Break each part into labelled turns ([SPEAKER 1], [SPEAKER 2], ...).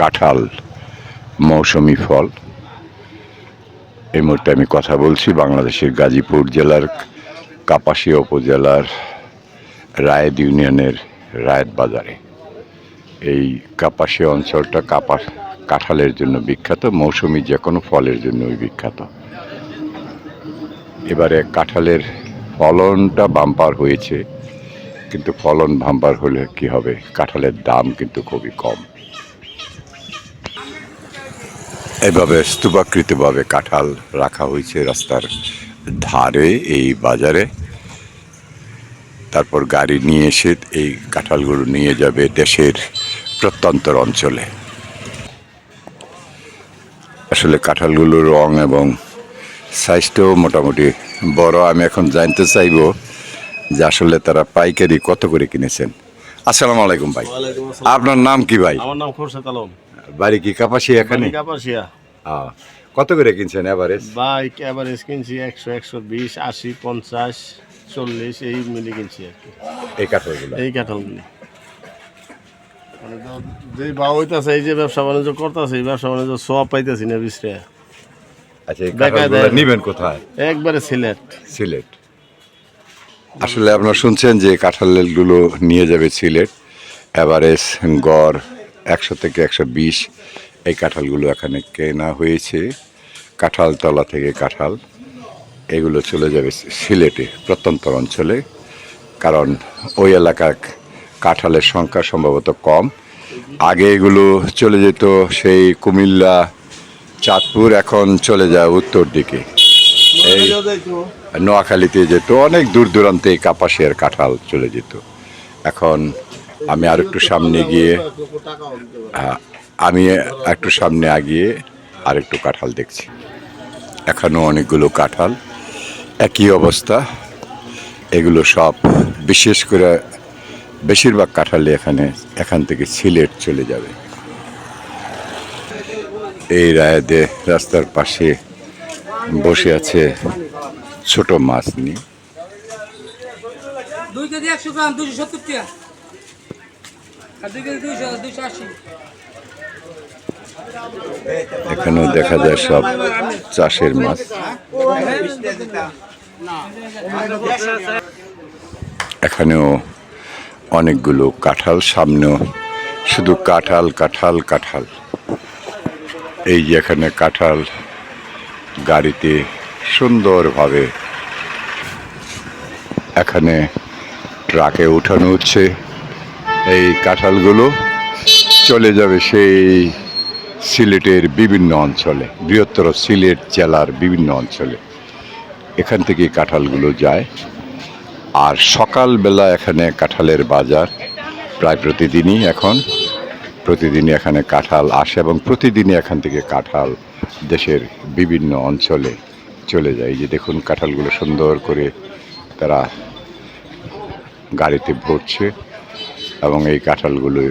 [SPEAKER 1] কাঁঠাল, মৌসুমি ফল। এই মুহূর্তে আমি কথা বলছি বাংলাদেশের গাজীপুর জেলার কাপাসিয়া উপজেলার রায়েদ ইউনিয়নের রায়েত বাজারে। এই কাপাসিয়া অঞ্চলটা কাপা কাঁঠালের জন্য বিখ্যাত, মৌসুমি যে কোনো ফলের জন্যই বিখ্যাত। এবারে কাঁঠালের ফলনটা বাম্পার হয়েছে, কিন্তু ফলন বাম্পার হলে কি হবে? কাঁঠালের দাম কিন্তু খুবই কম। এভাবে স্তূপাকৃতভাবে কাঁঠাল রাখা হয়েছে রাস্তার ধারে এই বাজারে। তারপর গাড়ি নিয়ে এসে এই কাঁঠালগুলো নিয়ে যাবে দেশের প্রত্যন্তর অঞ্চলে। আসলে কাঁঠালগুলোর রং এবং সাইজটাও মোটামুটি বড়। আমি এখন জানতে চাইব যে আসলে তারা পাইকারি কত করে কিনেছেন। আসসালামু আলাইকুম ভাই। আপনার নাম কি ভাই?
[SPEAKER 2] আমার নাম খোরশেদ আলম।
[SPEAKER 1] বাড়ি কি কাপাসি এখানে?
[SPEAKER 2] কাপাসিয়া।
[SPEAKER 1] কত করে কিনছেন এভারেজ
[SPEAKER 2] বাইক এভারেজ কিনছি একশো একশো বিশ আশি পঞ্চাশ চল্লিশ এই মিলে কিনছি আর কি।
[SPEAKER 1] এই কাঁঠালগুলো?
[SPEAKER 2] এই কাঁঠালগুলি। মানে যে বা হইতাছে এই যে ব্যবসা বাণিজ্য করতেছে এই ব্যবসা বাণিজ্য সব পাইতেছি না বিশরে
[SPEAKER 1] আচ্ছা এই কাঁঠালগুলো
[SPEAKER 2] দেয়।
[SPEAKER 1] নিবেন কোথায়?
[SPEAKER 2] একবারে সিলেট।
[SPEAKER 1] সিলেট। আসলে আপনারা শুনছেন যে কাঁঠালগুলো নিয়ে যাবে সিলেট এভারেজ গড় একশো থেকে একশো বিশ এই কাঁঠালগুলো এখানে কেনা হয়েছে। কাঁঠালতলা থেকে কাঁঠাল, এগুলো চলে যাবে সিলেটে প্রত্যন্তর অঞ্চলে। কারণ ওই এলাকার কাঁঠালের সংখ্যা সম্ভবত কম। আগে এগুলো চলে যেত সেই কুমিল্লা, চাঁদপুর, এখন চলে যায় উত্তর দিকে। এই নোয়াখালীতে যেত, অনেক দূর দূরান্তে এই কাপাসিয়ার কাঁঠাল চলে যেত। এখন আমি আর একটু সামনে গিয়ে আমি একটু সামনে আগিয়ে আর একটু কাঁঠাল দেখছি। এখনও অনেকগুলো কাঁঠাল, একই অবস্থা। এগুলো সব, বিশেষ করে বেশিরভাগ কাঁঠালে এখানে, এখান থেকে সিলেট চলে যাবে। এই রায়দে রাস্তার পাশে বসে আছে ছোট মাছ নিয়ে।
[SPEAKER 3] দুই কেজি একশো গ্রাম দুশো সত্তর টাকা।
[SPEAKER 1] এখানেও দেখা যায় সব চাষের মাছ। এখানেও অনেকগুলো কাঁঠাল, সামনেও শুধু কাঁঠাল কাঁঠাল কাঁঠাল। এই যে এখানে কাঁঠাল গাড়িতে সুন্দরভাবে এখানে ট্রাকে উঠানো হচ্ছে। এই কাঁঠালগুলো চলে যাবে সেই সিলেটের বিভিন্ন অঞ্চলে, বৃহত্তর সিলেট জেলার বিভিন্ন অঞ্চলে। এখান থেকে কাঁঠালগুলো যায়। আর সকালবেলা এখানে কাঁঠালের বাজার, প্রায় প্রতিদিনই এখন। প্রতিদিনই এখানে কাঁঠাল আসে এবং প্রতিদিনই এখান থেকে কাঁঠাল দেশের বিভিন্ন অঞ্চলে চলে যায়। যে দেখুন কাঁঠালগুলো সুন্দর করে তারা গাড়িতে ভরছে। এবং এই কাঁঠালগুলো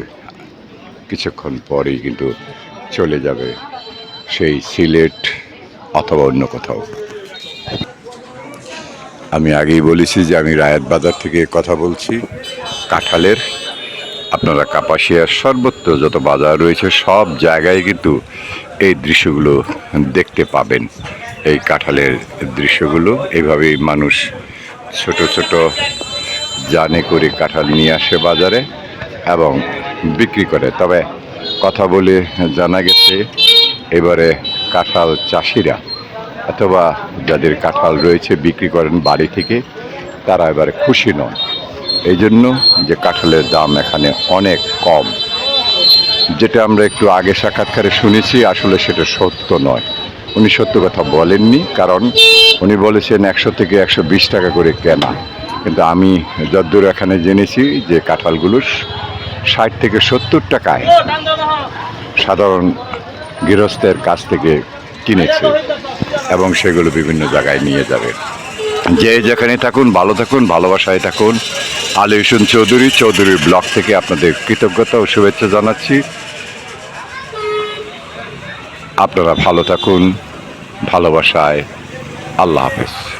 [SPEAKER 1] কিছুক্ষণ পরেই কিন্তু চলে যাবে সেই সিলেট অথবা অন্য কোথাও। আমি আগেই বলেছি যে আমি রায়াত বাজার থেকে কথা বলছি। কাঁঠালের আপনারা কাপাসিয়ার সর্বত্র যত বাজার রয়েছে সব জায়গায় কিন্তু এই দৃশ্যগুলো দেখতে পাবেন। এই কাঁঠালের দৃশ্যগুলো। এভাবেই মানুষ ছোট ছোট জানে, করে কাঁঠাল নিয়ে আসে বাজারে এবং বিক্রি করে। তবে কথা বলে জানা গেছে, এবারে কাঁঠাল চাষিরা অথবা যাদের কাঁঠাল রয়েছে বিক্রি করেন বাড়ি থেকে, তারা এবারে খুশি নন। এই জন্য যে কাঁঠালের দাম এখানে অনেক কম। যেটা আমরা একটু আগে সাক্ষাৎকারে শুনেছি, আসলে সেটা সত্য নয়। উনি সত্য কথা বলেননি, কারণ উনি বলেছেন একশো থেকে একশো বিশ টাকা করে কেনা। কিন্তু আমি যদ্দূর এখানে জেনেছি যে কাঁঠালগুলো ষাট থেকে সত্তর টাকায় সাধারণ গৃহস্থের কাছ থেকে কিনেছে এবং সেগুলো বিভিন্ন জায়গায় নিয়ে যাবে। যে যেখানে থাকুন, ভালো থাকুন, ভালোবাসায় থাকুন। আলী হোসেন চৌধুরী চৌধুরী ব্লক থেকে আপনাদের কৃতজ্ঞতা ও শুভেচ্ছা জানাচ্ছি। আপনারা ভালো থাকুন, ভালোবাসায়। আল্লাহ হাফেজ।